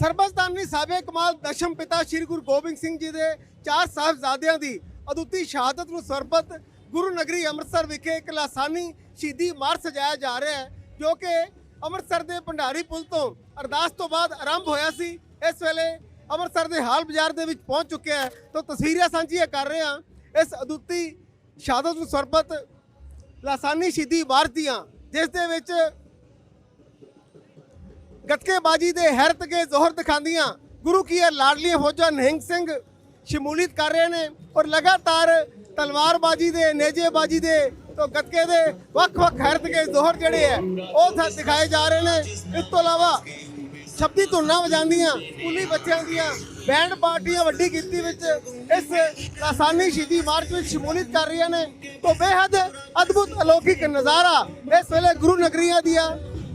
ਸਰਬਸਤਾਨੀ ਸਾਬੇ ਕਮਾਲ ਦਸ਼ਮ ਪਿਤਾ ਸ੍ਰੀ ਗੁਰੂ ਗੋਬਿੰਦ ਸਿੰਘ ਜੀ ਦੇ ਚਾਰ ਸਾਹਿਬਜ਼ਾਦਿਆਂ ਦੀ ਅਦੁੱਤੀ ਸ਼ਹਾਦਤ ਨੂੰ ਸਰਬਤ ਗੁਰੂ ਨਗਰੀ ਅੰਮ੍ਰਿਤਸਰ ਵਿਖੇ ਇੱਕ ਲਾਸਾਨੀ ਸ਼ਹੀਦੀ ਮਾਰ ਸਜਾਇਆ ਜਾ ਰਿਹਾ ਹੈ, ਜੋ ਕਿ ਅੰਮ੍ਰਿਤਸਰ ਦੇ ਭੰਡਾਰੀ ਪੁਲ ਤੋਂ ਅਰਦਾਸ ਤੋਂ ਬਾਅਦ ਆਰੰਭ ਹੋਇਆ ਸੀ। ਇਸ ਵੇਲੇ ਅੰਮ੍ਰਿਤਸਰ ਦੇ ਹਾਲ ਬਾਜ਼ਾਰ ਦੇ ਵਿੱਚ ਪਹੁੰਚ ਚੁੱਕਿਆ ਹੈ। ਤਾਂ ਤਸਵੀਰਾਂ ਸਾਂਝੀਆਂ ਕਰ ਰਹੇ ਹਾਂ। ਇਸ ਅਦੁੱਤੀ ਸ਼ਹਾਦਤ ਨੂੰ ਸਰਬਤ ਲਾਸਾਨੀ ਸ਼ਹੀਦੀ ਮਾਰਚ ਦੀਆਂ, ਜਿਸ ਦੇ ਵਿੱਚ ਗੱਤਕੇਬਾਜੀ ਦੇ ਹੈਰਤ ਕੇ ਜ਼ੋਹਰ ਦਿਖਾਉਂਦੀਆਂ ਗੁਰੂ ਕੀ ਲਾਡਲੀਆਂ ਫੌਜਾਂ ਨਿਹੰਗ ਸਿੰਘ ਸ਼ਮੂਲੀਅਤ ਕਰ ਰਹੇ ਨੇ ਔਰ ਲਗਾਤਾਰ ਤਲਵਾਰਬਾਜੀ ਦੇ, ਨੇਜੇਬਾਜੀ ਦੇ ਤੋਂ ਗੱਤਕੇ ਦੇ ਵੱਖ-ਵੱਖ ਹੈਰਤ ਕੇ ਜ਼ੋਹਰ ਜਿਹੜੇ ਹੈ, ਉਹ ਥ- ਦਿਖਾਏ ਜਾ ਰਹੇ ਨੇ। ਇਸ ਤੋਂ ਇਲਾਵਾ ਛੱਬੀ ਧੁਨਾਂ ਵਜਾਉਂਦੀਆਂ ਸਕੂਲੀ ਬੱਚਿਆਂ ਦੀਆਂ ਬੈਂਡ ਪਾਰਟੀਆਂ ਵੱਡੀ ਗਿਣਤੀ ਵਿੱਚ ਇਸ ਲਾਸਾਨੀ ਸ਼ਹੀਦੀ ਮਾਰਚ ਵਿੱਚ ਸ਼ਮੂਲੀਅਤ ਕਰ ਰਹੀਆਂ ਨੇ। ਤੋਂ ਬੇਹੱਦ ਅਦਭੁਤ ਅਲੌਕਿਕ ਨਜ਼ਾਰਾ ਇਸ ਵੇਲੇ ਗੁਰੂ ਨਗਰੀਆਂ ਦੀਆਂ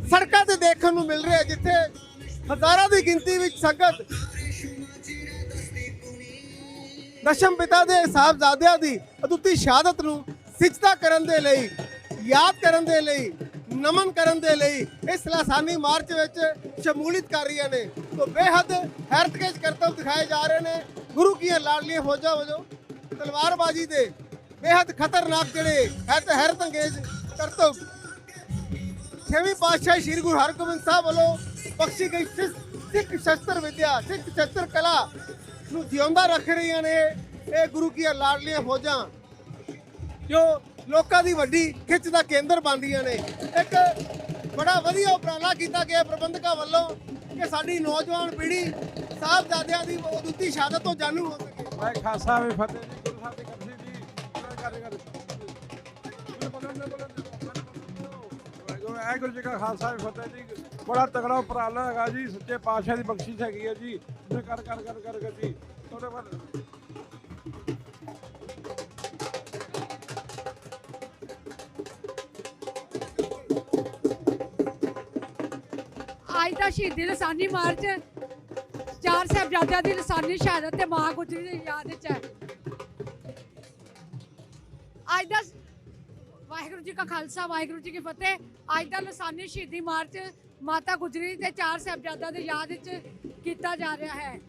ਸੜਕਾਂ ਤੇ ਦੇਖਣ ਨੂੰ ਮਿਲ ਰਿਹਾ ਜਿੱਥੇ ਹਜ਼ਾਰਾਂ ਦੀ ਗਿਣਤੀ ਵਿੱਚ ਸੰਗਤ ਦਸ਼ਮ ਪਿਤਾ ਦੇ ਸਾਹਿਬਜ਼ਾਦਿਆਂ ਦੀ ਅਦੁੱਤੀ ਸ਼ਹਾਦਤ ਨੂੰ ਸਿਜਦਾ ਕਰਨ ਦੇ ਲਈ, ਯਾਦ ਕਰਨ ਦੇ ਲਈ, ਨਮਨ ਕਰਨ ਦੇ ਲਈ ਇਸ ਲਾਸਾਨੀ ਮਾਰਚ ਵਿੱਚ ਸ਼ਮੂਲੀਅਤ ਕਰ ਰਹੀਆਂ ਨੇ। ਤੋਂ ਬੇਹੱਦ ਹੈਰਤਕੇਜ ਕਰਤਬ ਦਿਖਾਏ ਜਾ ਰਹੇ ਨੇ। ਗੁਰੂ ਕੀ ਇਹ ਲਾਡਲੀਆਂ ਫੌਜਾਂ ਵਜੋਂ ਤਲਵਾਰਬਾਜੀ ਦੇ ਬੇਹੱਦ ਖਤਰਨਾਕ ਜਿਹੜੇ ਹੈ ਤੇ ਹੈਰਤ ਅੰਗੇਜ਼ ਕਰਤਵ ਛੇਵੀਂ ਪਾਤਸ਼ਾਹ ਸ੍ਰੀ ਗੁਰੂ ਹਰਗੋਬਿੰਦ ਸਾਹਿਬ ਵੱਲੋਂ ਬਖਸ਼ੀ ਗਈ ਸਿੱਖ ਸ਼ਸਤਰ ਵਿਦਿਆ, ਸਿੱਖ ਸ਼ਸਤਰ ਕਲਾ ਨੂੰ ਜਿਉਂਦਾ ਰੱਖ ਰਹੀਆਂ ਨੇ ਇਹ ਗੁਰੂ ਕੀ ਲਾਡਲੀਆਂ ਫੌਜਾਂ। ਜੋ ਲੋਕਾਂ ਦੀ ਵੱਡੀ ਖਿੱਚ ਦਾ ਕੇਂਦਰ ਬਣਦੀਆਂ ਨੇ। ਇੱਕ ਬੜਾ ਵਧੀਆ ਉਪਰਾਲਾ ਕੀਤਾ ਗਿਆ ਪ੍ਰਬੰਧਕਾਂ ਵੱਲੋਂ ਕਿ ਸਾਡੀ ਨੌਜਵਾਨ ਪੀੜ੍ਹੀ ਸਾਹਿਬਜ਼ਾਦਿਆਂ ਦੀ ਉਦੂਤੀ ਸ਼ਹਾਦਤ ਤੋਂ ਜਾਣੂ ਹੋ ਸਕੇ। ਮੈਂ ਖਾਸਾ ਵੀ ਫਤਿਹ ਜੀ, ਗੁਰੂ ਸਾਹਿਬ ਦੀ ਕਰਸੀ ਜੀ ਵਾਹਿਗੁਰੂ ਜੀ ਕਾ ਖਾਲਸਾ ਵੀ ਫਤਿਹ ਜੀ। ਬੜਾ ਤਗੜਾ ਉਪਰਾਲਾ ਹੈਗਾ ਜੀ, ਸੱਚੇ ਪਾਤਸ਼ਾਹ ਦੀ ਬਖਸ਼ਿਸ਼ ਹੈਗੀ ਹੈ ਜੀ। ਕਰ ਕਰ ਕਰ ਕਰ ਕਰ ਜੀ। ਉਹਦੇ ਬਾਅਦ ਅੱਜ ਦਾ ਸ਼ਹੀਦੀ ਲਸਾਨੀ ਮਾਰਚ, ਚਾਰ ਸਾਹਿਬਜ਼ਾਦਿਆਂ ਦੀ ਲਸਾਨੀ ਸ਼ਹਾਦਤ ਤੇ ਮਾਂ ਗੁਜਰੀ ਦੀ ਯਾਦ ਵਿੱਚ ਹੈ। ਅੱਜ ਦਾ ਵਾਹਿਗੁਰੂ ਜੀ ਕਾ ਖਾਲਸਾ, ਵਾਹਿਗੁਰੂ ਜੀ ਕੀ ਫਤਿਹ। ਅੱਜ ਦਾ ਲਸਾਨੀ ਸ਼ਹੀਦੀ ਮਾਰਚ ਮਾਤਾ ਗੁਜਰੀ ਤੇ ਚਾਰ ਸਾਹਿਬਜ਼ਾਦਿਆਂ ਦੀ ਯਾਦ ਵਿੱਚ ਕੀਤਾ ਜਾ ਰਿਹਾ ਹੈ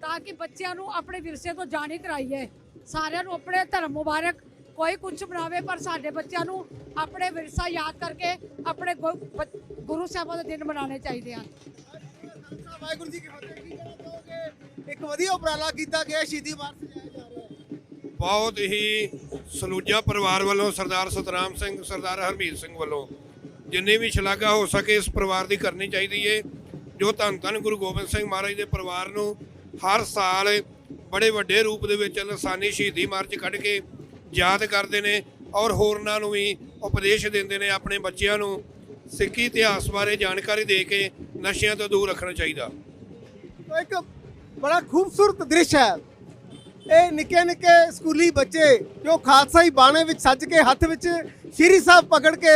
ਤਾਂ ਕਿ ਬੱਚਿਆਂ ਨੂੰ ਆਪਣੇ ਵਿਰਸੇ ਤੋਂ ਜਾਣੀ ਕਰਾਈਏ। ਸਾਰਿਆਂ ਨੂੰ ਆਪਣੇ ਧਰਮ ਮੁਬਾਰਕ ਕੋਈ ਕੁਝ ਬਣਾਵੇ ਪਰ ਸਾਡੇ ਬੱਚਿਆਂ ਨੂੰ ਆਪਣੇ ਵਿਰਸਾ ਯਾਦ ਕਰਕੇ ਆਪਣੇ ਗੁਰੂ ਸਾਹਿਬਾਂ ਦੇ ਦਿਨ ਮਨਾਉਣੇ ਚਾਹੀਦੇ ਹਨ। ਵਾਹਿਗੁਰੂ ਜੀ ਕੀ ਫਤਿਹ। ਕੀ ਕਹਿਣਾ ਚਾਹੋਗੇ? ਇੱਕ ਵਧੀਆ ਉਪਰਾਲਾ ਕੀਤਾ ਗਿਆ ਸ਼ਹੀਦੀ ਮਾਰਚ ਸਜਾਇਆ ਜਾ ਰਿਹਾ ਹੈ। ਬਹੁਤ ਹੀ ਸਲੂਜਾ ਪਰਿਵਾਰ ਵੱਲੋਂ ਸਰਦਾਰ ਸਤਰਾਮ ਸਿੰਘ ਸਰਦਾਰ ਹਰਮੀਤ ਸਿੰਘ ਵੱਲੋਂ ਜਿੰਨੀ ਵੀ ਸ਼ਲਾਘਾ ਹੋ ਸਕੇ ਇਸ ਪਰਿਵਾਰ ਦੀ ਕਰਨੀ ਚਾਹੀਦੀ ਏ, ਜੋ ਧੰਨ ਧੰਨ ਗੁਰੂ ਗੋਬਿੰਦ ਸਿੰਘ ਮਹਾਰਾਜ ਦੇ ਪਰਿਵਾਰ ਨੂੰ ਹਰ ਸਾਲ ਬੜੇ ਵੱਡੇ ਰੂਪ ਦੇ ਵਿੱਚ ਲਸਾਨੀ ਸ਼ਹੀਦੀ ਮਾਰਚ ਕੱਢ ਕੇ ਯਾਦ ਕਰਦੇ ਨੇ ਔਰ ਹੋਰਨਾਂ ਨੂੰ ਵੀ ਉਪਦੇਸ਼ ਦਿੰਦੇ ਨੇ ਆਪਣੇ ਬੱਚਿਆਂ ਨੂੰ ਸਿੱਖੀ ਇਤਿਹਾਸ ਬਾਰੇ ਜਾਣਕਾਰੀ ਦੇ ਕੇ ਨਸ਼ਿਆਂ ਤੋਂ ਦੂਰ ਰੱਖਣਾ ਚਾਹੀਦਾ। ਇੱਕ ਬੜਾ ਖੂਬਸੂਰਤ ਦ੍ਰਿਸ਼ ਹੈ। ਇਹ ਨਿੱਕੇ ਨਿੱਕੇ ਸਕੂਲੀ ਬੱਚੇ ਜੋ ਖਾਲਸਾ ਹੀ ਬਾਣੇ ਵਿੱਚ ਸੱਜ ਕੇ ਹੱਥ ਵਿੱਚ ਸ਼੍ਰੀ ਸਾਹਿਬ ਪਕੜ ਕੇ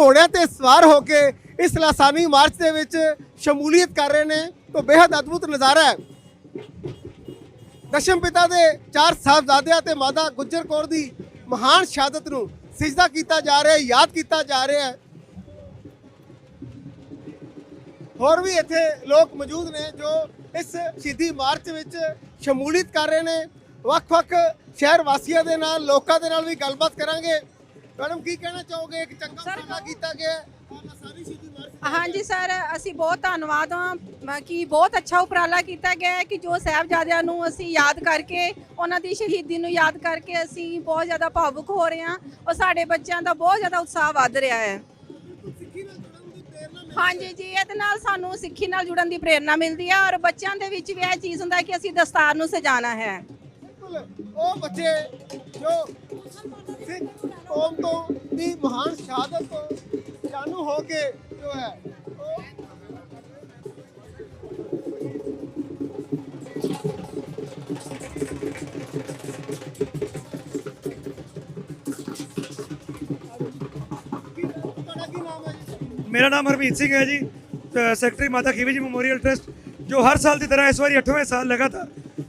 ਘੋੜਿਆਂ ਤੇ ਸਵਾਰ ਹੋ ਕੇ ਇਸ ਲਾਸਾਨੀ ਮਾਰਚ ਦੇ ਵਿੱਚ ਸ਼ਮੂਲੀਅਤ ਕਰ ਰਹੇ ਨੇ, ਤੋਂ ਬੇहद ਅਦਭੁਤ ਨਜ਼ਾਰਾ ਹੈ। ਦਸ਼ਮ ਪਿਤਾ ਦੇ ਚਾਰ ਸਾਹਿਬਜ਼ਾਦਿਆਂ ਤੇ ਮਾਤਾ ਗੁੱਜਰ ਕੌਰ ਦੀ ਮਹਾਨ ਸ਼ਹਾਦਤ ਨੂੰ ਸਿਜਦਾ ਕੀਤਾ ਜਾ ਰਿਹਾ ਹੈ, ਯਾਦ ਕੀਤਾ ਜਾ ਰਿਹਾ ਹੈ। ਹੋਰ ਵੀ ਇੱਥੇ ਲੋਕ ਮੌਜੂਦ ਨੇ ਜੋ ਇਸ ਸ਼ਹੀਦੀ ਮਾਰਚ ਵਿੱਚ ਸ਼ਮੂਲੀਅਤ ਕਰ ਰਹੇ ਨੇ। ਵੱਖ-ਵੱਖ ਸ਼ਹਿਰ ਵਾਸੀਆਂ ਦੇ ਨਾਲ, ਲੋਕਾਂ ਦੇ ਨਾਲ ਵੀ ਗੱਲਬਾਤ ਕਰਾਂਗੇ। ਮੈਡਮ ਕੀ ਕਹਿਣਾ ਚਾਹੋਗੇ? ਇੱਕ ਚੰਗਾ ਉਪਰਾਲਾ ਕੀਤਾ ਗਿਆ ਹੈ। ਸਾਰੀ ਹਾਂਜੀ ਸਰ ਅਸੀਂ ਬਹੁਤ ਧੰਨਵਾਦ ਹਾਂ ਕਿ ਬਹੁਤ ਅੱਛਾ ਉਪਰਾਲਾ ਕੀਤਾ ਗਿਆ ਹੈ ਕਿ ਜੋ ਸਾਹਿਬਜ਼ਾਦਿਆਂ ਨੂੰ ਅਸੀਂ ਯਾਦ ਕਰਕੇ ਉਹਨਾਂ ਦੀ ਸ਼ਹੀਦੀ ਨੂੰ ਯਾਦ ਕਰਕੇ ਅਸੀਂ ਬਹੁਤ ਜ਼ਿਆਦਾ ਭਾਵੁਕ ਹੋ ਰਹੇ ਹਾਂ ਔਰ ਸਾਡੇ ਬੱਚਿਆਂ ਦਾ ਬਹੁਤ ਜ਼ਿਆਦਾ ਉਤਸ਼ਾਹ ਵੱਧ ਰਿਹਾ ਹੈ। ਹਾਂਜੀ ਜੀ ਇਹਦੇ ਨਾਲ ਸਾਨੂੰ ਸਿੱਖੀ ਨਾਲ ਜੁੜਨ ਦੀ ਪ੍ਰੇਰਣਾ ਮਿਲਦੀ ਹੈ ਔਰ ਬੱਚਿਆਂ ਦੇ ਵਿੱਚ ਵੀ ਇਹ ਚੀਜ਼ ਹੁੰਦਾ ਕਿ ਅਸੀਂ ਦਸਤਾਰ ਨੂੰ ਸਜਾਣਾ ਹੈ। ਬਿਲਕੁਲ ਉਹ ਬੱਚੇ ਜੋ ਕੌਮ ਤੋਂ ਦੀ ਮਹਾਨ ਸ਼ਹਾਦਤ ਤੋਂ ਜਾਣੂ ਹੋ ਕੇ ਜੋ ਹੈ ਉਹ ਤੁਹਾਡਾ ਕੀ ਨਾਮ ਹੈ ਜੀ ਮੇਰਾ ਨਾਮ ਹਰਮੀਤ ਸਿੰਘ ਹੈ ਜੀ ਅ, ਸੈਕਟਰੀ ਮਾਤਾ ਖੀਵੀ ਜੀ ਮੈਮੋਰੀਅਲ ਟਰਸਟ ਜੋ ਹਰ ਸਾਲ ਦੀ ਤਰ੍ਹਾਂ ਇਸ ਵਾਰੀ 8ਵੇਂ ਸਾਲ ਲਗਾਤਾਰ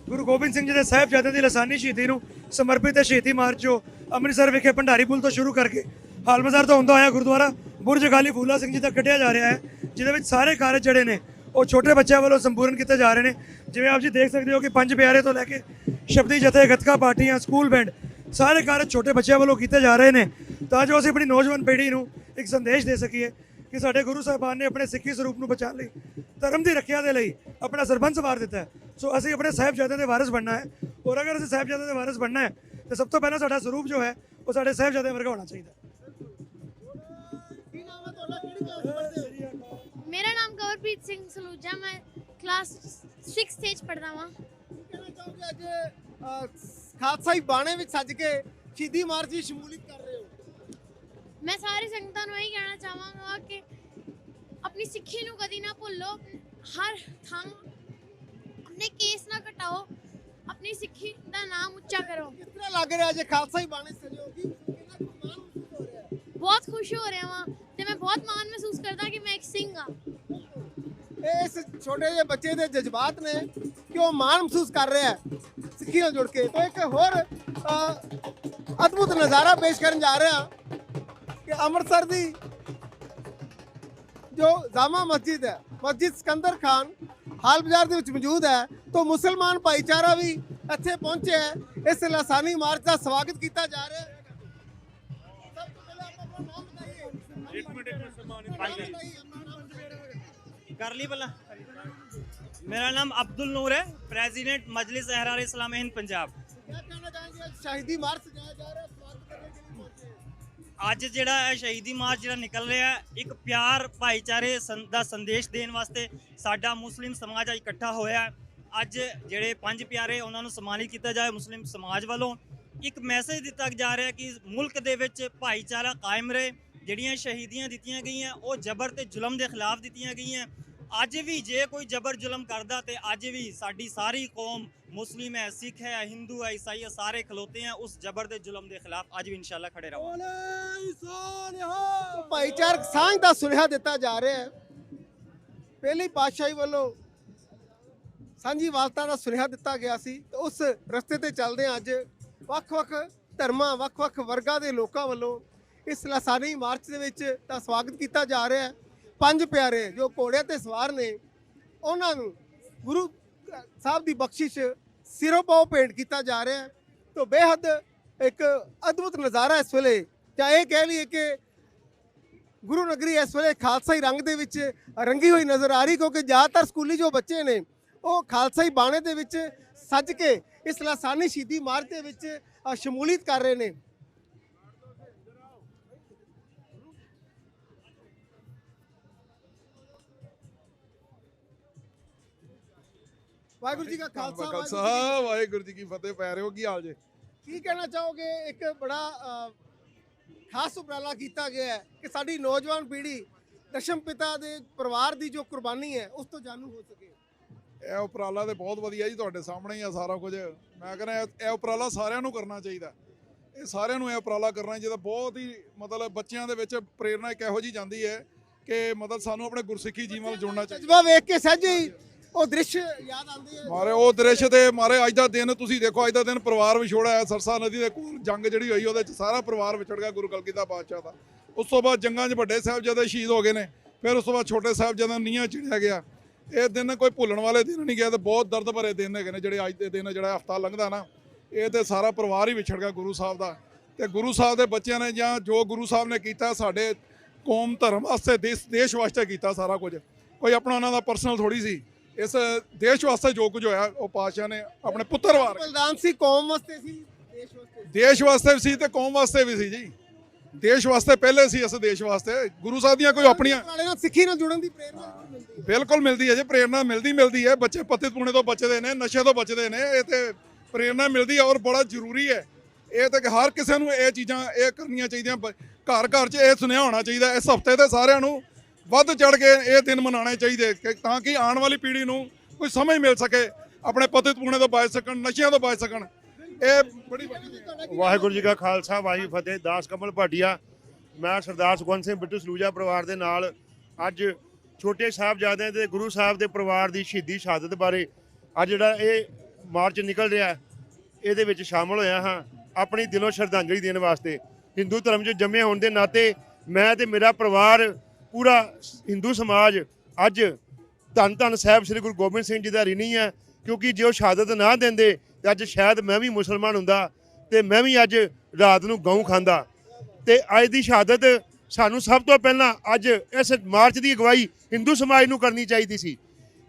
ਗੁਰੂ ਗੋਬਿੰਦ ਸਿੰਘ ਜੀ ਦੇ ਸਾਹਿਬਜ਼ਾਦਿਆਂ ਦੀ ਲਸਾਨੀ ਸ਼ਹੀਦੀ ਨੂੰ ਸਮਰਪਿਤ ਹੈ ਸ਼ਹੀਦੀ ਮਾਰਚ ਜੋ ਅੰਮ੍ਰਿਤਸਰ ਵਿਖੇ ਭੰਡਾਰੀ ਪੁਲ ਤੋਂ ਸ਼ੁਰੂ ਕਰਕੇ ਹਾਲ ਬਾਜ਼ਾਰ ਤੋਂ ਹੁੰਦਾ ਹੋਇਆ ਗੁਰਦੁਆਰਾ ਬੁਰਜ ਗਾਲੀ ਫੂਲਾ ਸਿੰਘ ਜੀ ਤੱਕ ਕੱਢਿਆ ਜਾ ਰਿਹਾ ਹੈ, ਜਿਹਦੇ ਵਿੱਚ ਸਾਰੇ ਕਾਰਜ ਜਿਹੜੇ ਨੇ, ਉਹ ਛੋਟੇ ਬੱਚਿਆਂ ਵੱਲੋਂ ਸੰਪੂਰਨ ਕੀਤੇ ਜਾ ਰਹੇ ਨੇ। ਜਿਵੇਂ ਆਪ ਜੀ ਦੇਖ ਸਕਦੇ ਹੋ ਕਿ ਪੰਜ ਪਿਆਰੇ ਤੋਂ ਲੈ ਕੇ ਸ਼ਬਦੀ ਜਥੇ, ਗੱਤਕਾ ਪਾਰਟੀਆਂ, ਸਕੂਲ ਬੈਂਡ, ਸਾਰੇ ਕਾਰਜ ਛੋਟੇ ਬੱਚਿਆਂ ਵੱਲੋਂ ਕੀਤੇ ਜਾ ਰਹੇ ਨੇ। ਤਾਂ ਜੋ ਅਸੀਂ ਆਪਣੀ ਨੌਜਵਾਨ ਪੀੜ੍ਹੀ ਨੂੰ ਇੱਕ ਸੰਦੇਸ਼ ਦੇ ਸਕੀਏ ਕਿ ਸਾਡੇ ਗੁਰੂ ਸਾਹਿਬਾਨ ਨੇ ਆਪਣੇ ਸਿੱਖੀ ਸਰੂਪ ਨੂੰ ਬਚਾਉਣ ਲਈ, ਧਰਮ ਦੀ ਰੱਖਿਆ ਦੇ ਲਈ ਆਪਣਾ ਸਰਬੰਸ ਵਾਰ ਦਿੱਤਾ ਸੋ ਅਸੀਂ ਆਪਣੇ ਸਾਹਿਬਜ਼ਾਦਿਆਂ ਦੇ ਵਾਰਿਸ ਬਣਨਾ ਹੈ। ਔਰ ਅਗਰ ਅਸੀਂ ਸਾਹਿਬਜ਼ਾਦਿਆਂ ਦੇ ਵਾਰਿਸ ਬਣਨਾ ਹੈ ਤਾਂ ਸਭ ਤੋਂ ਪਹਿਲਾਂ ਸਾਡਾ ਸਰੂਪ ਜੋ ਹੈ ਉਹ ਸਾਡੇ ਸਾਹਿਬਜ਼ਾਦਿਆਂ ਵਰਗਾ ਹੋਣਾ ਚਾਹੀਦਾ। ਮੇਰਾ ਨਾਮ ਕਵਰਪ੍ਰੀਤ ਸਿੰਘ ਸਲੂਜਾ ਮੈਂ ਕਲਾਸ 6 ਸਟੇਜ ਪੜ੍ਹਦਾ ਹਾਂ ਕੀ ਕਹਿਣਾ ਚਾਹੋਗੇ ਅੱਜ ਅਹ, ਖਾਲਸਾ ਹੀ ਬਾਣੇ ਵਿੱਚ ਸੱਜ ਕੇ ਸ਼ਹੀਦੀ ਮਾਰਚ ਸ਼ਮੂਲੀਅਤ ਕਰ ਰਹੇ ਹੋ? ਮੈਂ ਸਾਰੀ ਸੰਗਤਾਂ ਨੂੰ ਇਹੀ ਕਹਿਣਾ ਚਾਹਾਂਗਾ ਕਿ ਆਪਣੀ ਸਿੱਖੀ ਨੂੰ ਕਦੀ ਨਾ ਭੁੱਲੋ ਹਰ ਥਾਂ ਆਪਣੇ ਕੇਸ ਨਾ ਕਟਾਓ। ਆਪਣੀ ਸਿੱਖੀ ਦਾ ਨਾਮ ਉੱਚਾ ਕਰੋ। ਕਿਸ ਤਰ੍ਹਾਂ ਲੱਗ ਰਿਹਾ ਜੇ ਖਾਲਸਾ ਹੀ ਬਾਣੇ ਸਜੋ ਕੀ ਕਿੰਨਾ ਕੁ ਮਾਣ ਮਹਿਸੂਸ ਹੋ ਰਿਹਾ? ਹੈ ਬਹੁਤ ਖੁਸ਼ ਹੋ ਰਿਹਾ ਹਾਂ ਤੇ ਮੈਂ ਬਹੁਤ ਮਾਣ ਮਹਿਸੂਸ ਕਰਦਾ ਕਿ ਮੈਂ ਇੱਕ ਸਿੰਘ ਇਹ ਇਸ ਛੋਟੇ ਜਿਹੇ ਬੱਚੇ ਦੇ ਜਜ਼ਬਾਤ ਨੇ ਕਿ ਉਹ ਮਾਣ ਮਹਿਸੂਸ ਕਰ ਰਿਹਾ ਹੈ ਸਿੱਖੀ ਨਾਲ ਜੁੜ ਕੇ। ਤਾਂ ਇੱਕ ਹੋਰ ਅ, ਅਦਭੁਤ ਨਜ਼ਾਰਾ ਪੇਸ਼ ਕਰਨ ਜਾ ਰਿਹਾ ਕਿ ਅੰਮ੍ਰਿਤਸਰ ਦੀ ਜੋ ਜਾਮਾ ਮਸਜਿਦ ਹੈ ਮਸਜਿਦ ਸਿਕੰਦਰ ਖਾਨ ਹਾਲ ਬਾਜ਼ਾਰ ਦੇ ਵਿੱਚ ਮੌਜੂਦ ਹੈ। ਤਾਂ ਮੁਸਲਮਾਨ ਭਾਈਚਾਰਾ ਵੀ ਇੱਥੇ ਪਹੁੰਚਿਆ ਹੈ ਇਸ ਲਾਸਾਨੀ ਮਾਰਚ ਦਾ ਸਵਾਗਤ ਕੀਤਾ ਜਾ ਰਿਹਾ ਹੈ ਸਭ ਤੋਂ ਪਹਿਲਾਂ ਆਪ ਆਪਣਾ ਨਾਮ ਬਤਾਈਏ ਇੱਕ ਮਿੰਟ ਇੱਕ कर ली भला मेरा नाम अब्दुल नूर है प्रेसिडेंट मजलिस अहरार इस्लाम हिंद पंजाब क्या कहना चाहेंगे आज शहीदी मार्च सजाया जा रहा है स्वागत करने के लिए पहुंचे हैं। ਅੱਜ ਜਿਹੜਾ ਹੈ ਸ਼ਹੀਦੀ ਮਾਰਚ ਜਿਹੜਾ ਨਿਕਲ ਰਿਹਾ ਹੈ ਇੱਕ ਪਿਆਰ ਭਾਈਚਾਰੇ ਸੰ- ਦਾ ਸੰਦੇਸ਼ ਦੇਣ ਵਾਸਤੇ ਸਾਡਾ ਮੁਸਲਿਮ ਸਮਾਜ ਅੱਜ ਇਕੱਠਾ ਹੋਇਆ ਹੈ ਅੱਜ ਜਿਹੜੇ ਪੰਜ ਪਿਆਰੇ ਉਹਨਾਂ ਨੂੰ ਸਨਮਾਨਿਤ ਕੀਤਾ ਜਾਏ ਮੁਸਲਿਮ ਸਮਾਜ ਵੱਲੋਂ ਇੱਕ ਮੈਸੇਜ ਦਿੱਤਾ ਜਾ ਰਿਹਾ ਕਿ ਮੁਲਕ ਦੇ ਵਿੱਚ ਭਾਈਚਾਰਾ ਕਾਇਮ ਰਹੇ। ਜਿਹੜੀਆਂ ਸ਼ਹੀਦੀਆਂ ਦਿੱਤੀਆਂ ਗਈਆਂ ਉਹ ਜ਼ਬਰ ਤੇ ਜ਼ੁਲਮ ਦੇ ਖਿਲਾਫ ਦਿੱਤੀਆਂ ਗਈਆਂ। ਅੱਜ ਵੀ ਜੇ ਕੋਈ ਜ਼ਬਰ ਜ਼ੁਲਮ ਕਰਦਾ ਤੇ ਅੱਜ ਵੀ ਸਾਡੀ ਸਾਰੀ ਕੌਮ ਮੁਸਲਿਮ ਹੈ ਸਿੱਖ ਹੈ ਹਿੰਦੂ ਹੈ ਈਸਾਈ ਹੈ ਸਾਰੇ ਖਲੋਤੇ ਆ ਉਸ ਜ਼ਬਰ ਦੇ ਜ਼ੁਲਮ ਦੇ ਖਿਲਾਫ ਅੱਜ ਵੀ ਇਨਸ਼ਾਅੱਲਾ ਖੜੇ ਰਹਾਂਗੇ। ਭਾਈਚਾਰਕ ਸਾਂਝ ਦਾ ਸੁਨੇਹਾ ਦਿੱਤਾ ਜਾ ਰਿਹਾ ਹੈ। ਪਹਿਲੀ ਪਾਤਸ਼ਾਹੀ ਵੱਲੋਂ ਸਾਂਝੀ ਵਾਲਤਾ ਦਾ ਸੁਨੇਹਾ ਦਿੱਤਾ ਗਿਆ ਸੀ ਤੇ ਉਸ ਰਸਤੇ ਤੇ ਚੱਲਦੇ ਅੱਜ ਵੱਖ-ਵੱਖ ਧਰਮਾਂ, ਵੱਖ-ਵੱਖ ਵਰਗਾਂ ਦੇ ਲੋਕਾਂ ਵੱਲੋਂ ਇਸ ਲਾਸਾਨੀ ਮਾਰਚ ਦੇ ਵਿੱਚ ਤਾਂ ਸਵਾਗਤ ਕੀਤਾ ਜਾ ਰਿਹਾ ਹੈ। ਪੰਜ ਪਿਆਰੇ ਜੋ ਘੋੜਿਆਂ ਤੇ ਸਵਾਰ ਨੇ, ਉਹਨਾਂ ਨੂੰ ਗੁਰੂ ਸਾਹਿਬ ਦੀ ਬਖਸ਼ਿਸ਼ ਸਿਰੋਂ ਪਾਉ ਭੇਂਟ ਕੀਤਾ ਜਾ ਰਿਹਾ ਹੈ। ਤਾਂ ਬੇਹੱਦ ਇੱਕ ਅਦਭੁਤ ਨਜ਼ਾਰਾ ਇਸ ਵੇਲੇ, ਜਾਂ ਇਹ ਕਹਿ ਲਈਏ ਕਿ ਗੁਰੂ ਨਗਰੀ ਇਸ ਵੇਲੇ ਖਾਲਸਾਈ ਰੰਗ ਦੇ ਵਿੱਚ ਰੰਗੀ ਹੋਈ ਨਜ਼ਰ ਆ ਰਹੀ, ਕਿਉਂਕਿ ਜ਼ਿਆਦਾਤਰ ਸਕੂਲੀ ਜੋ ਬੱਚੇ ਨੇ ਉਹ ਖਾਲਸਾਈ ਬਾਣੇ ਦੇ ਵਿੱਚ ਸੱਜ ਕੇ ਇਸ ਲਾਸਾਨੀ ਸ਼ਹੀਦੀ ਮਾਰਚ ਦੇ ਵਿੱਚ ਸ਼ਮੂਲੀਅਤ ਕਰ ਰਹੇ ਨੇ। ਵਾਹਿਗੁਰੂ ਜੀ ਕਾ ਖਾਲਸਾ ਵਾਹਿਗੁਰੂ ਜੀ ਕੀ ਖਾਲਸਾ ਵਾਹਿਗੁਰੂ ਜੀ ਕੀ ਫਤਿਹ ਪੈ ਰਹੇ ਹੋ ਕੀ ਹਾਲ ਜੇ? ਕੀ ਕਹਿਣਾ ਚਾਹੋਗੇ? ਇੱਕ ਬੜਾ ਖਾਸ ਉਪਰਾਲਾ ਕੀਤਾ ਗਿਆ ਹੈ ਕਿ ਸਾਡੀ ਨੌਜਵਾਨ ਪੀੜ੍ਹੀ ਦਸ਼ਮ ਪਿਤਾ ਦੇ ਪਰਿਵਾਰ ਦੀ ਜੋ ਕੁਰਬਾਨੀ ਹੈ ਉਸ ਤੋਂ ਜਾਣੂ ਹੋ ਸਕੇ। ਇਹ ਉਪਰਾਲਾ ਤੇ ਬਹੁਤ ਵਧੀਆ ਜੀ ਤੁਹਾਡੇ ਸਾਹਮਣੇ ਹੀ ਆ ਸਾਰਾ ਕੁਝ। ਮੈਂ ਕਹਿੰਦਾ ਇਹ- ਉਪਰਾਲਾ ਸਾਰਿਆਂ ਨੂੰ ਕਰਨਾ ਚਾਹੀਦਾ। ਇਹ ਸਾਰਿਆਂ ਨੂੰ ਇਹ ਉਪਰਾਲਾ ਕਰਨਾ ਚਾਹੀਦਾ ਬਹੁਤ ਹੀ ਮਤਲਬ ਬੱਚਿਆਂ ਦੇ ਵਿੱਚ ਪ੍ਰੇਰਣਾ ਇੱਕ ਇਹੋ ਜੀ ਜਾਂਦੀ ਹੈ ਕਿ ਮਤਲਬ ਸਾਨੂੰ ਆਪਣੇ ਗੁਰਸਿੱਖੀ ਜੀਵਨ ਨਾਲ ਜੁੜਨਾ ਚਾਹੀਦਾ। ਜਜ਼ਬਾ ਵੇਖ ਕੇ ਸਹਿਜ ਹੀ ਉਹ ਦ੍ਰਿਸ਼ ਯਾਦ ਆਉਂਦੇ ਆ ਮਾਰੇ ਉਹ ਦ੍ਰਿਸ਼ ਤੇ ਮਾਰੇ ਅੱਜ ਦਾ ਦਿਨ ਤੁਸੀਂ ਦੇਖੋ ਅੱਜ ਦਾ ਦਿਨ ਪਰਿਵਾਰ ਵਿਛੋੜਾ ਹੈ ਸਰਸਾ ਨਦੀ ਦੇ ਕੋਲ ਜੰਗ ਜਿਹੜੀ ਹੋਈ ਉਹਦੇ ਚ ਸਾਰਾ ਪਰਿਵਾਰ ਵਿਛੜ ਗਿਆ ਗੁਰੂ ਕਲਗੀਧਰ ਪਾਤਸ਼ਾਹ ਦਾ। ਉਸ ਤੋਂ ਬਾਅਦ ਜੰਗਾਂ 'ਚ ਵੱਡੇ ਸਾਹਿਬਜ਼ਾਦੇ ਸ਼ਹੀਦ ਹੋ ਗਏ ਨੇ। ਫਿਰ ਉਸ ਤੋਂ ਬਾਅਦ ਛੋਟੇ ਸਾਹਿਬਜ਼ਾਦਿਆਂ ਨੀਹਾਂ ਚਿੜਿਆ ਗਿਆ। ਇਹ ਦਿਨ ਕੋਈ ਭੁੱਲਣ ਵਾਲੇ ਦਿਨ ਨਹੀਂ ਗਿਆ ਤੇ ਬਹੁਤ ਦਰਦ ਭਰੇ ਦਿਨ ਹੈਗੇ ਨੇ ਜਿਹੜੇ ਅੱਜ ਦੇ ਦਿਨ ਜਿਹੜਾ ਹਫਤਾ ਲੰਘਦਾ ਨਾ ਇਹ ਤੇ ਸਾਰਾ ਪਰਿਵਾਰ ਹੀ ਵਿਛੜ ਗਿਆ ਗੁਰੂ ਸਾਹਿਬ ਦਾ। ਤੇ ਗੁਰੂ ਸਾਹਿਬ ਦੇ ਬੱਚਿਆਂ ਨੇ ਜਾਂ ਜੋ ਗੁਰੂ ਸਾਹਿਬ ਨੇ ਕੀਤਾ ਸਾਡੇ ਕੌਮ ਧਰਮ ਵਾਸਤੇ ਦੇਸ਼ ਦੇਸ਼ ਵਾਸਤੇ ਕੀਤਾ ਸਾਰਾ ਕੁਝ। ਕੋਈ ਆਪਣਾ ਉਹਨਾਂ ਦਾ ਪਰਸਨਲ ਥੋੜੀ ਸੀ। ਇਸ ਦੇਸ਼ ਵਾਸਤੇ ਜੋ ਕੁਝ ਹੋਇਆ ਉਹ ਪਾਤਸ਼ਾਹ ਨੇ ਆਪਣੇ ਪੁੱਤਰ ਵਾਰ ਬਲਿਦਾਨ ਸੀ ਕੌਮ ਵਾਸਤੇ ਸੀ ਦੇਸ਼ ਵਾਸਤੇ। ਦੇਸ਼ ਵਾਸਤੇ ਵੀ ਸੀ ਤੇ ਕੌਮ ਵਾਸਤੇ ਵੀ ਸੀ ਜੀ। ਦੇਸ਼ ਵਾਸਤੇ ਪਹਿਲੇ ਸੀ ਇਸ ਦੇਸ਼ ਵਾਸਤੇ। ਗੁਰੂ ਸਾਹਿਬ ਦੀਆਂ ਕੋਈ ਆਪਣੀਆਂ ਨਾਲੇ ਨਾਲ ਸਿੱਖੀ ਨਾਲ ਜੁੜਨ ਦੀ ਪ੍ਰੇਰਨਾ ਵੀ ਮਿਲਦੀ ਹੈ। ਬਿਲਕੁਲ ਮਿਲਦੀ ਹੈ ਜੀ ਪ੍ਰੇਰਣਾ ਮਿਲਦੀ ਮਿਲਦੀ ਹੈ। ਬੱਚੇ ਪਤਿਤ ਪੁਣੇ ਤੋਂ ਬਚਦੇ ਨੇ ਨਸ਼ੇ ਤੋਂ ਬਚਦੇ ਨੇ ਇਹ ਤੇ ਪ੍ਰੇਰਣਾ ਮਿਲਦੀ ਹੈ ਔਰ ਬੜਾ ਜ਼ਰੂਰੀ ਹੈ। ਇਹ ਤੇ ਕਿ ਹਰ ਕਿਸੇ ਨੂੰ ਇਹ ਚੀਜ਼ਾਂ ਇਹ ਕਰਨੀਆਂ ਚਾਹੀਦੀਆਂ ਘਰ ਘਰ 'ਚ ਇਹ ਸੁਨੇਹਾ ਹੋਣਾ ਚਾਹੀਦਾ ਇਸ ਹਫ਼ਤੇ ਤੇ ਸਾਰਿਆਂ ਨੂੰ ਵੱਧ ਚੜ ਕੇ ਇਹ ਦਿਨ ਮਨਾਉਣੇ ਚਾਹੀਦੇ ਤਾਂ ਕਿ ਆਉਣ ਵਾਲੀ ਪੀੜ੍ਹੀ ਨੂੰ ਕੋਈ ਸਮਝ ਮਿਲ ਸਕੇ ਆਪਣੇ ਪਤਿਤ ਪੁਣੇ ਤੋਂ ਬਚ ਸਕਣ ਨਸ਼ਿਆਂ ਤੋਂ ਬਚ ਸਕਣ। ਇਹ ਬੜੀ ਵਾਹਿਗੁਰੂ ਜੀ ਕਾ ਖਾਲਸਾ, ਵਾਹਿਗੁਰੂ ਫਤਿਹ, ਦਾਸ ਕਮਲ ਭਾਟੀਆ, ਮੈਂ ਸਰਦਾਰ ਸੁਖਵੰਤ ਸਿੰਘ ਬਿੱਟੂ ਸਲੂਜਾ ਪਰਿਵਾਰ ਦੇ ਨਾਲ ਅੱਜ ਛੋਟੇ ਸਾਹਿਬਜ਼ਾਦਿਆਂ ਦੇ ਗੁਰੂ ਸਾਹਿਬ ਦੇ ਪਰਿਵਾਰ ਦੀ ਸ਼ਹੀਦੀ ਸ਼ਹਾਦਤ ਬਾਰੇ ਅੱਜ ਜਿਹੜਾ ਇਹ ਮਾਰਚ ਨਿਕਲ ਰਿਹਾ, ਇਹਦੇ ਵਿੱਚ ਸ਼ਾਮਲ ਹੋਇਆ ਹਾਂ ਆਪਣੀ ਦਿਲੋਂ ਸ਼ਰਧਾਂਜਲੀ ਦੇਣ ਵਾਸਤੇ। ਹਿੰਦੂ ਧਰਮ 'ਚ ਜੰਮੇ ਹੋਣ ਦੇ ਨਾਤੇ ਮੈਂ ਤੇ ਮੇਰਾ ਪਰਿਵਾਰ ਪੂਰਾ ਹਿੰਦੂ ਸਮਾਜ ਅੱਜ ਧੰਨ ਧੰਨ ਸਾਹਿਬ ਸ੍ਰੀ ਗੁਰੂ ਗੋਬਿੰਦ ਸਿੰਘ ਜੀ ਦਾ ਰਿਣੀ ਹੈ, ਕਿਉਂਕਿ ਜੇ ਉਹ ਸ਼ਹਾਦਤ ਨਾ ਦਿੰਦੇ ਤੇ ਅੱਜ ਸ਼ਾਇਦ ਮੈਂ ਵੀ ਮੁਸਲਮਾਨ ਹੁੰਦਾ ਤੇ ਮੈਂ ਵੀ ਅੱਜ ਰਾਤ ਨੂੰ ਗਊ ਖਾਂਦਾ। ਤੇ ਅੱਜ ਦੀ ਸ਼ਹਾਦਤ ਸਾਨੂੰ ਸਭ ਤੋਂ ਪਹਿਲਾਂ ਅੱਜ ਇਸ ਮਾਰਚ ਦੀ ਅਗਵਾਈ ਹਿੰਦੂ ਸਮਾਜ ਨੂੰ ਕਰਨੀ ਚਾਹੀਦੀ ਸੀ।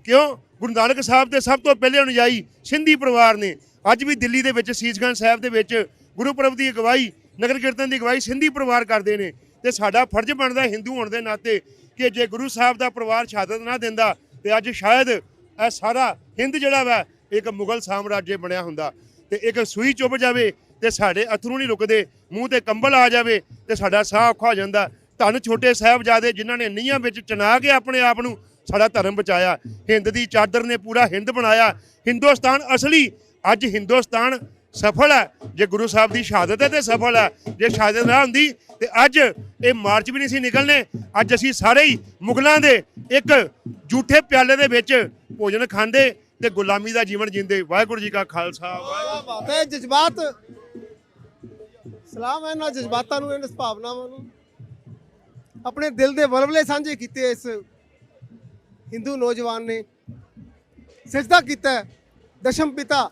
ਕਿਉਂ? ਗੁਰੂ ਨਾਨਕ ਸਾਹਿਬ ਦੇ ਸਭ ਤੋਂ ਪਹਿਲੇ ਅਨੁਯਾਈ ਸਿੰਧੀ ਪਰਿਵਾਰ ਨੇ। ਅੱਜ ਵੀ ਦਿੱਲੀ ਦੇ ਵਿੱਚ ਸੀਸਗੰਜ ਸਾਹਿਬ ਦੇ ਵਿੱਚ ਗੁਰੂਪੁਰਬ ਦੀ ਅਗਵਾਈ, ਨਗਰ ਕੀਰਤਨ ਦੀ ਅਗਵਾਈ ਸਿੰਧੀ ਪਰਿਵਾਰ ਕਰਦੇ ਨੇ। ਤੇ ਸਾਡਾ ਫਰਜ਼ ਬਣਦਾ ਹਿੰਦੂ ਹੋਣ ਦੇ ਨਾਤੇ ਕਿ ਜੇ ਗੁਰੂ ਸਾਹਿਬ ਦਾ ਪਰਿਵਾਰ ਸ਼ਹਾਦਤ ਨਾ ਦਿੰਦਾ ਤੇ ਅੱਜ ਸ਼ਾਇਦ ਇਹ ਸਾਰਾ ਹਿੰਦ ਜਿਹੜਾ ਵਾ ਇੱਕ ਮੁਗਲ ਸਾਮਰਾਜ ਬਣਿਆ ਹੁੰਦਾ ਤੇ ਇੱਕ ਸੂਈ ਚੁੱਭ ਜਾਵੇ ਤੇ ਸਾਡੇ ਅਥਰੂ ਨਹੀਂ ਰੁਕਦੇ, ਮੂੰਹ ਤੇ ਕੰਬਲ ਆ ਜਾਵੇ ਤੇ ਸਾਡਾ ਸਾਹ ਔਖਾ ਹੋ ਜਾਂਦਾ। ਧੰਨ ਛੋਟੇ ਸਾਹਿਬਜ਼ਾਦੇ ਜਿਨ੍ਹਾਂ ਨੇ ਨੀਹਾਂ ਵਿੱਚ ਚਨਾ ਕੇ ਆਪਣੇ ਆਪ ਨੂੰ ਸਾਡਾ ਧਰਮ ਬਚਾਇਆ। ਹਿੰਦ ਦੀ ਚਾਦਰ ਨੇ ਪੂਰਾ ਹਿੰਦ ਬਣਾਇਆ। ਹਿੰਦੁਸਤਾਨ ਅਸਲੀ, ਅੱਜ ਹਿੰਦੁਸਤਾਨ ਸਫਲ ਹੈ। ਜੇ ਗੁਰੂ ਸਾਹਿਬ ਦੀ ਸ਼ਹਾਦਤ ਹੈ ਤੇ ਸਫਲ ਹੈ। ਜੇ ਸ਼ਹਾਦਤ ਨਾ ਹੁੰਦੀ ਤੇ ਅੱਜ ਇਹ ਮਾਰਚ ਵੀ ਨਹੀਂ ਸੀ ਨਿਕਲਨੇ ਅੱਜ ਅਸੀਂ ਸਾਰੇ ਹੀ ਮੁਗਲਾਂ ਦੇ ਇੱਕ ਝੂਠੇ ਪਿਆਲੇ ਦੇ ਵਿੱਚ ਭੋਜਨ ਖਾਂਦੇ ਤੇ ਗੁਲਾਮੀ ਦਾ ਜੀਵਨ ਜਿੰਦੇ। ਵਾਹਿਗੁਰੂ ਜੀ ਕਾ ਖਾਲਸਾ ਬਾਤ ਹੈ ਜਜ਼ਬਾਤ। ਸਲਾਮ ਹੈ ਇਹਨਾਂ ਜਜ਼ਬਾਤਾਂ ਨੂੰ, ਇਹਨਾਂ ਭਾਵਨਾਵਾਂ ਨੂੰ। ਆਪਣੇ ਦਿਲ ਦੇ ਵਲਵਲੇ ਸਾਂਝੇ ਕੀਤੇ ਇਸ ਹਿੰਦੂ ਨੌਜਵਾਨ ਨੇ। ਸਜਦਾ ਕੀਤਾ ਦਸ਼ਮ ਪਿਤਾ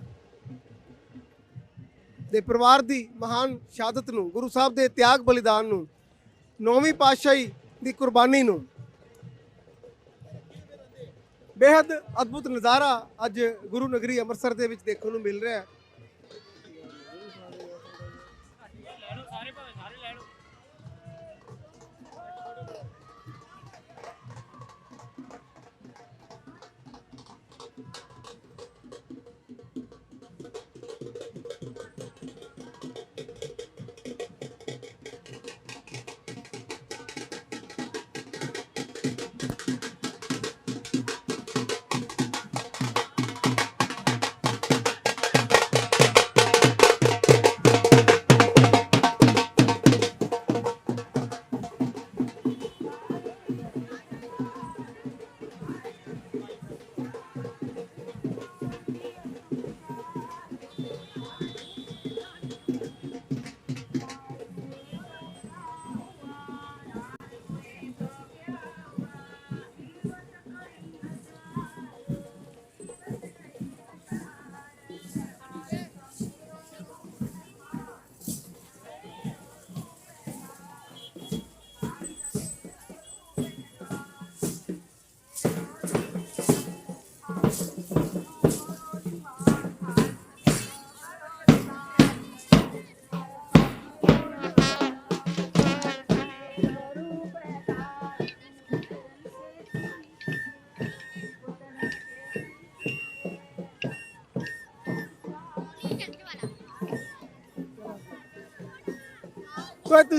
ਦੇ ਪਰਿਵਾਰ ਦੀ ਮਹਾਨ ਸ਼ਹਾਦਤ ਨੂੰ, ਗੁਰੂ ਸਾਹਿਬ ਦੇ ਤਿਆਗ ਬਲੀਦਾਨ ਨੂੰ, ਨੌਵੀਂ ਪਾਤਸ਼ਾਹੀ ਦੀ ਕੁਰਬਾਨੀ ਨੂੰ। ਬੇहद ਅਦਭੁਤ ਨਜ਼ਾਰਾ ਅੱਜ ਗੁਰੂ ਨਗਰੀ ਅੰਮ੍ਰਿਤਸਰ ਦੇ ਵਿੱਚ ਦੇਖਣ ਨੂੰ ਮਿਲ ਰਿਹਾ ਹੈ।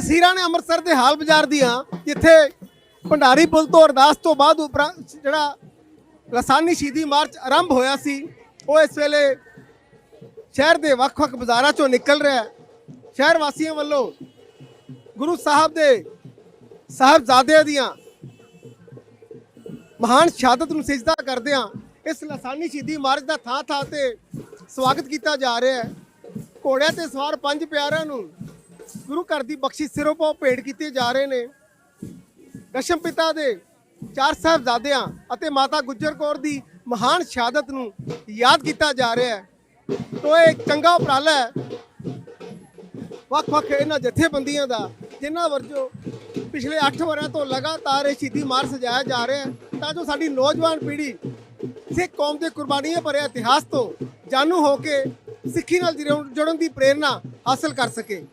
ਤਸਵੀਰਾਂ ਨੇ ਅੰਮ੍ਰਿਤਸਰ ਦੇ ਹਾਲ ਬਾਜ਼ਾਰ ਦੀਆਂ, ਜਿੱਥੇ ਭੰਡਾਰੀ ਪੁਲ ਤੋਂ ਅਰਦਾਸ ਤੋਂ ਬਾਅਦ ਉਪਰੰਤ ਜਿਹੜਾ ਲਸਾਨੀ ਸ਼ਹੀਦੀ ਮਾਰਚ ਆਰੰਭ ਹੋਇਆ ਸੀ, ਉਹ ਇਸ ਵੇਲੇ ਸ਼ਹਿਰ ਦੇ ਵੱਖ-ਵੱਖ ਬਾਜ਼ਾਰਾਂ ਚੋਂ ਨਿਕਲ ਰਿਹਾ ਹੈ। ਸ਼ਹਿਰ ਵਾਸੀਆਂ ਵੱਲੋਂ ਗੁਰੂ ਸਾਹਿਬ ਦੇ ਸਾਹਿਬਜ਼ਾਦਿਆਂ ਦੀਆਂ ਮਹਾਨ ਸ਼ਹਾਦਤ ਨੂੰ ਸਜਦਾ ਕਰਦਿਆਂ ਇਸ ਲਸਾਨੀ ਸ਼ਹੀਦੀ ਮਾਰਚ ਦਾ ਥਾਂ ਥਾਂ ਤੇ ਸਵਾਗਤ ਕੀਤਾ ਜਾ ਰਿਹਾ ਹੈ। ਘੋੜਿਆਂ ਤੇ ਸਵਾਰ ਪੰਜ ਪਿਆਰਿਆਂ ਨੂੰ ਗੁਰੂ ਘਰ ਦੀ ਬਖਸ਼ਿਸ਼ ਸਿਰੋਂ ਪਾਉ ਭੇਟ ਕੀਤੇ ਜਾ ਰਹੇ ਨੇ। ਦਸ਼ਮ ਪਿਤਾ ਦੇ ਚਾਰ ਸਾਹਿਬਜ਼ਾਦਿਆਂ ਅਤੇ ਮਾਤਾ ਗੁਜਰ ਕੌਰ ਦੀ ਮਹਾਨ ਸ਼ਹਾਦਤ ਨੂੰ ਯਾਦ ਕੀਤਾ ਜਾ ਰਿਹਾ ਹੈ। ਤੋ ਇਹ ਇੱਕ ਚੰਗਾ ਉਪਰਾਲਾ ਹੈ। ਵੱਖ-ਵੱਖ ਇਹਨਾਂ ਜਥੇਬੰਦੀਆਂ ਦਾ, ਜਿਨ੍ਹਾਂ ਵਰਜੋ ਪਿਛਲੇ 8 ਵਰਿਆਂ ਤੋਂ ਲਗਾਤਾਰ ਇਹ ਸ਼ਹੀਦੀ ਮਾਰ ਸਜਾਇਆ ਜਾ ਰਿਹਾ ਹੈ। ਤਾਂ ਜੋ ਸਾਡੀ ਨੌਜਵਾਨ ਪੀੜ੍ਹੀ ਸਿੱਖ ਕੌਮ ਦੇ ਕੁਰਬਾਨੀਆਂ ਭਰੇ ਇਤਿਹਾਸ ਤੋਂ ਜਾਣੂ ਹੋ ਕੇ ਸਿੱਖੀ ਨਾਲ ਜੁੜਨ ਦੀ ਪ੍ਰੇਰਣਾ ਹਾਸਲ ਕਰ ਸਕੇ।